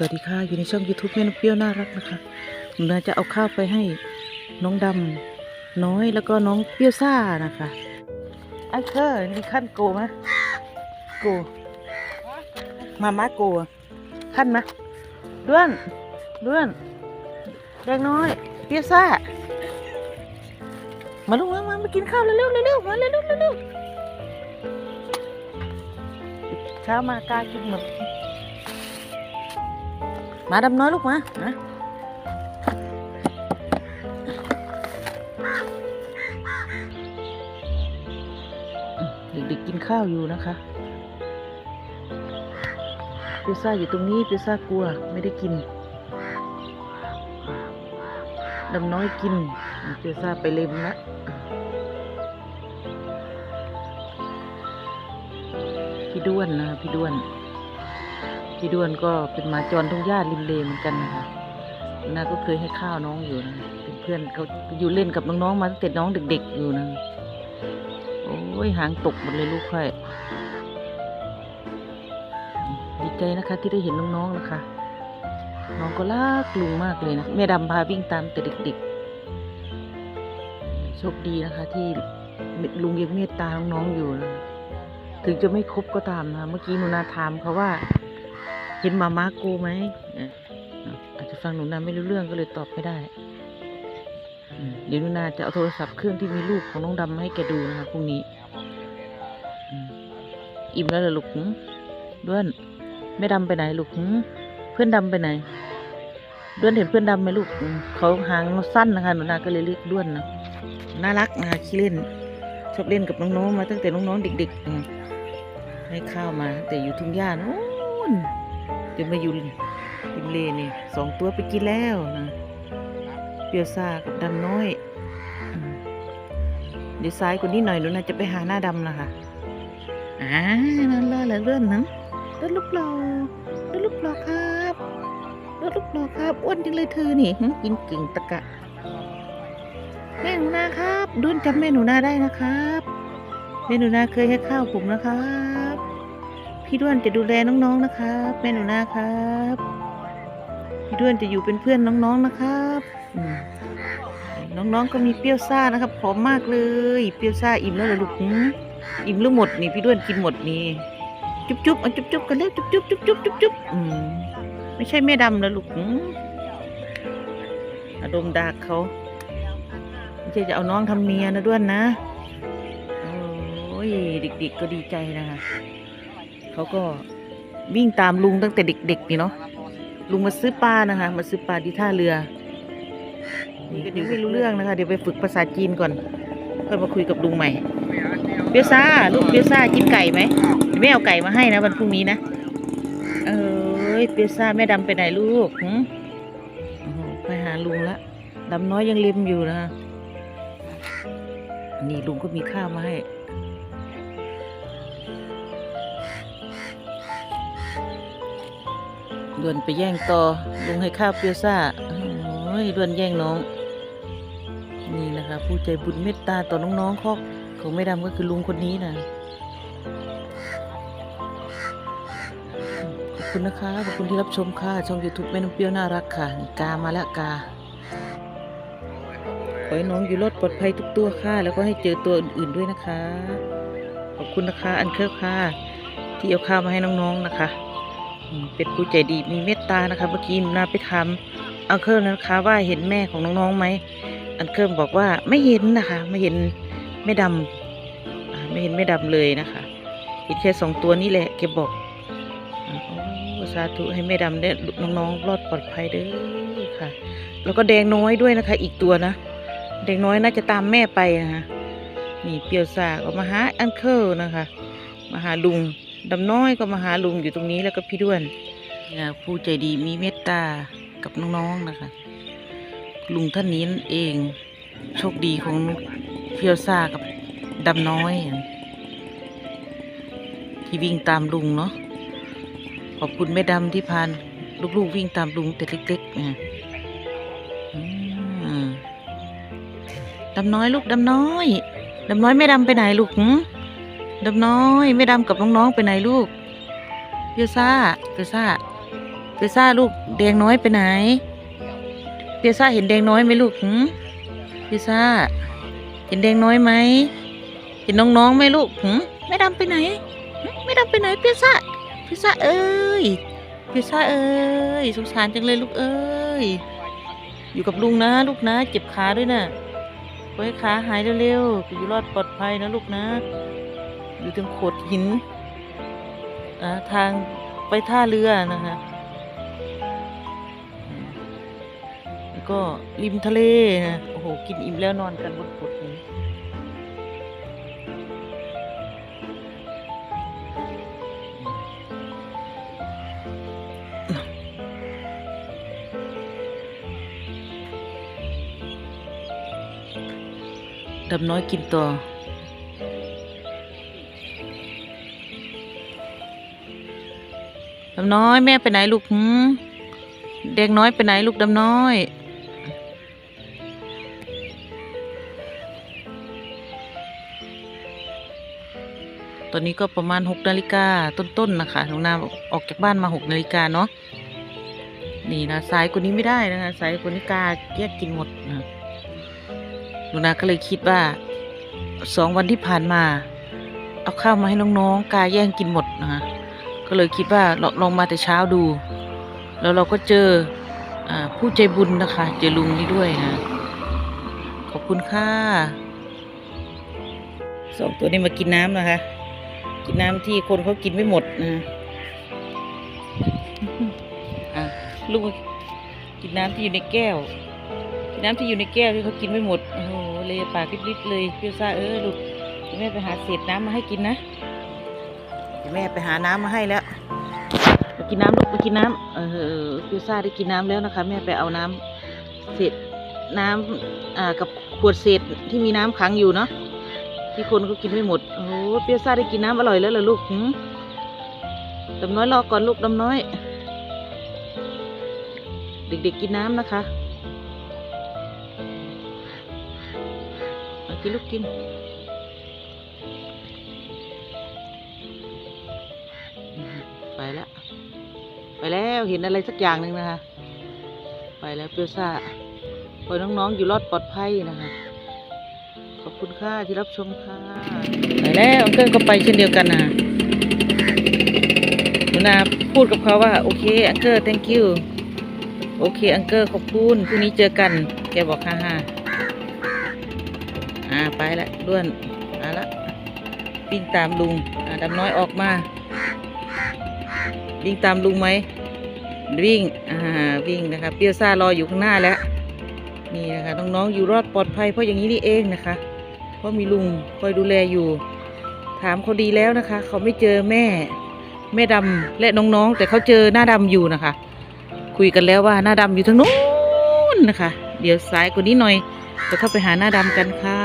สวัสดีค่ะ อยู่ในช่อง YouTube แม่นเปรี้ยวน่ารักนะคะหนูนาจะเอาข้าวไปให้น้องดำน้อยแล้วก็น้องเปรี้ยวซ่านะคะไอ้เคอร์นี่ขั้นโกมะโกมามาโกขั้นมะด้วนด้วนแดงน้อย เปรี้ยวซ่า มาลูกมามามากินข้าวเร็วๆเร็วมาเร็วๆเร็วเช้ามากากินหมด มาดำน้อยลูกมานะเด็กๆกินข้าวอยู่นะคะเปียซ่าอยู่ตรงนี้เปียซ่ากลัวไม่ได้กินดำน้อยกินเปียซ่าไปเล็มละพี่ด้วนนะพี่ด้วน พี่ด้วนก็เป็นหมาจรทุ่งหญ้าริมเลเหมือนกันนะคะนาก็เคยให้ข้าวน้องอยู่นะเป็นเพื่อนเขาอยู่เล่นกับน้องๆมาตั้งแต่น้องเด็ก ๆ อยู่นะโอ้ยหางตกหมดเลยลูกค่อยดีใจนะคะ ที่ได้เห็นน้องๆนะคะ น้องก็รักลุงมากเลยนะแม่ดำพาวิ่งตามแต่เด็กๆโชคดีนะคะ ที่ลุงยังเมตตาน้องๆอยู่นะถึงจะไม่ครบก็ตามนะเมื่อกี้หนูนาถามเขาว่า เห็นมาม่าโกไหมเอ่ออาจจะฟังหนูนาไม่รู้เรื่องก็เลยตอบไม่ได้อืมเดี๋ยวหนูนาจะเอาโทรศัพท์เครื่องที่มีรูปของน้องดำมาให้แกดูนะคะพรุ่งนี้อืมอิ่มแล้วเหรอลูกหึด้วนแม่ดำไปไหนลูกหึเพื่อนดำไปไหนด้วนเห็นเพื่อนดำไหมลูกอืมเขาหางสั้นนะคะหนูนาก็เลยเรียกด้วนนะน่ารักนะคะขี้เล่น ชอบเล่นกับน้องๆมาตั้งแต่น้องๆเด็กๆอืมให้ข้าวมา แต่อยู่ทุ่งหญ้านู้น เดี๋ยวมาอยู่ริมเลนี่สองตัวไปกินแล้วนะเปียวซ่ากับดำน้อย เดี๋ยวซ้ายกว่านี้หน่อยหนูน่าจะไปหาหน้าดำนะคะอ่านั่นลยแหละเลื่อนนั้นเลื่อนลูกหลอเลื่อนลูกหล่อครับเลื่อนลูกหล่อครับอ้วนจังเลยเธอนี่หึกินเก่งตะกะแม่หนูนาครับดุนจำแม่หนูนาได้นะครับแม่หนูนาเคยให้ข้าวผมนะครับ พี่ด้วนจะดูแลน้องๆนะครับแม่หนูนาครับพี่ด้วนจะอยู่เป็นเพื่อนน้องๆนะครับน้องๆก็มีเปรี้ยวซ่านะครับผอมมากเลยเปรี้ยวซ่าอิ่มแล้วเหรอลูกอิ่มหรือหมดนี่พี่ด้วนกินหมดนี่จุ๊บจุ๊บเอาจุ๊บจุ๊บกันเร็วจุ๊บจุ๊บจุ๊บจุ๊บจุ๊บจุ๊บอืมไม่ใช่แม่ดำแล้วลูกอารมดากเขาไม่ใช่จะเอาน้องทำเมียนะด้วนนะโอ้ยเด็กๆก็ดีใจนะคะ เขาก็วิ่งตามลุงตั้งแต่เด็กๆนี่เนาะลุงมาซื้อปลานะคะ มาซื้อปลาที่ท่าเรือนี่ก็เดี๋ยวไม่รู้เรื่องนะคะ เดี๋ยวไปฝึกภาษาจีนก่อนค่อยมาคุยกับลุงใหม่ เปียวซ่าลูกเปียวซ่ากินไก่ไหมเดี๋ยวแม่เอาไก่มาให้นะวันพรุ่งนี้นะเอ้ยเปียวซ่าแม่ดำไปไหนลูกหึโอ้โหไปหาลุงละดำน้อยยังเล็มอยู่นะนี่ลุงก็มีข้าวมาให้ ด่วนไปแย่งต่อลุงให้ข้าวเปียวซ่าโอ้ยด่วนแย่งน้อง นี่นะคะ ผู้ใจบุญเมตตาต่อน้องๆของของแม่ดำก็คือลุงคนนี้นะขอบคุณนะคะขอบคุณที่รับชมค่ะช่องยูทูบแม่น้ำเปรี้ยวน่ารักค่ะกามาล้วกาขอให้น้องอยู่รอดปลอดภัยทุกตัวค่ะ แล้วก็ให้เจอตัวอื่นๆด้วยนะคะ ขอบคุณนะคะ อันเคอค่ะ ที่เอาข้าวมาให้น้องๆนะคะ เป็นผู้ใจดีมีเมตตานะคะเมื่อกี้หนูนาไปถามอังเคิลนะคะ ว่าเห็นแม่ของน้องๆไหมอังเคิลบอกว่าไม่เห็นนะคะ ไม่เห็นแม่ดำอ่าไม่เห็นแม่ดำเลยนะคะเห็นแค่สองตัวนี้แหละแกบอกโอ้สาธุให้แม่ดำได้น้องๆรอดปลอดภัยเด้อค่ะ แล้วก็แดงน้อยด้วยนะคะ อีกตัวนะแดงน้อยน่าจะตามแม่ไปนะคะนี่เปียวซาก็มาหาอังเคิลนะคะ มาหาลุง ดำน้อยก็มาหาลุงอยู่ตรงนี้แล้วก็พี่ด้วนเนี่ยผู้ใจดีมีเมตตากับน้องๆนะคะ ลุงท่านนี้นเองโชคดีของเพียวซากับดำน้อย ที่วิ่งตามลุงเนาะขอบคุณแม่ดำที่พานลูกๆวิ่งตามลุงแต่เล็กๆนะดำน้อยลูกดำน้อยดำน้อยแม่ดำไปไหนลูกหึ ดำน้อยไม่ดำกับน้องๆไปไหนลูกเปียซ่าเปียซ่าเปียซ่าลูกแดงน้อยไปไหนเปียซ่าเห็นแดงน้อยไหมลูกหืมเปียซ่าเห็นแดงน้อยไหมเห็นน้องๆไหมลูกหืมไม่ดำไปไหนหึไม่ดำไปไหนเปียซ่าเปียซ่าเอ้ยเปียซ่าเอ้ยสงสารจังเลยลูกเอ้ยอยู่กับลุงนะลูกนะ เจ็บขาด้วยนะขอให้ขาหายเร็วๆอยู่รอดปลอดภัยนะลูกนะ อยู่ตรงโขดหินอ่าทางไปท่าเรือนะคะแล้วก็ริมทะเลนะโอ้โห กินอิ่มแล้วนอนกันบนโขดหินดำน้อยกินต่อ ดำน้อยแม่ไปไหนลูกหืมเด็กน้อยไปไหนลูกดำน้อย ตอนนี้ก็ประมาณหกนาฬิกาต้นๆนะคะหนูนาออกจากบ้านมาหกนาฬิกาเนาะ นี่นะสายกว่านี้ไม่ได้นะคะสายกว่านี้กาแยกกินหมดนะหนูนาก็เลยคิดว่าสองวันที่ผ่านมา เอาข้าวมาให้น้องๆ กาแย่งกินหมดนะคะ ก็เลยคิดว่าลองลองมาแต่เช้าดู แล้วเราก็เจออาผู้ใจบุญนะคะ เจอลุงนี่ด้วยนะขอบคุณค่ะสองตัวนี้มากินน้ำนะคะ กินน้ำที่คนเขากินไม่หมดนะอะลูกกินน้ำที่อยู่ในแก้ว กินน้ำที่อยู่ในแก้วที่เขากินไม่หมดโอ้โหเลยปากริบๆเลยเพี่ซ่าเออลูกเดี๋ยวแม่ไปหาเศษน้ำมาให้กินนะเดี๋ยว แม่ไปหาน้ำมาให้แล้วไปกินน้ำลูกไปกินน้ำเออพิซซ่าได้กินน้ำแล้วนะคะ แม่ไปเอาน้ำเศษน้ำอ่ากับขวดเศษที่มีน้ำขังอยู่เนาะที่คนเขากินไม่หมดโอ้โหพิซซ่าได้กินน้ำอร่อยแล้วเหรอลูกหืมดำน้อยรอก่อนลูกดำน้อย เด็กๆกินน้ำนะคะเอากินลูกกิน แล้วเห็นอะไรสักอย่างหนึ่งนะคะ ไปแล้วเปียวซ่าขอให้น้องๆอยู่รอดปลอดภัยนะคะ ขอบคุณค่ะที่รับชมค่ะ ไปแล้วอังเกิลก็ไปเช่นเดียวกันนะหนูนาพูดกับเขาว่า โอเคอังเกิล thank you โอเคอังเกิลขอบคุณพรุ่งนี้เจอกัน แกบอกฮ่าฮ่าอ่าไปละด้วนมาละวิ่งตามลุงอ่าดำน้อยออกมาวิ่งตามลุงไหม วิ่งอ่าวิ่งนะคะเปียวซ่ารออยู่ข้างหน้าแล้วนี่นะคะน้องๆอยู่รอดปลอดภัยเพราะอย่างนี้นี่เองนะคะ เพราะมีลุงคอยดูแลอยู่ ถามเขาดีแล้วนะคะ เขาไม่เจอแม่ แม่ดำและน้องๆ แต่เขาเจอหน้าดำอยู่นะคะ คุยกันแล้วว่าหน้าดำอยู่ทางนู้นนะคะ เดี๋ยวซ้ายกว่านี้หน่อยจะเข้าไปหาหน้าดำกันค่ะ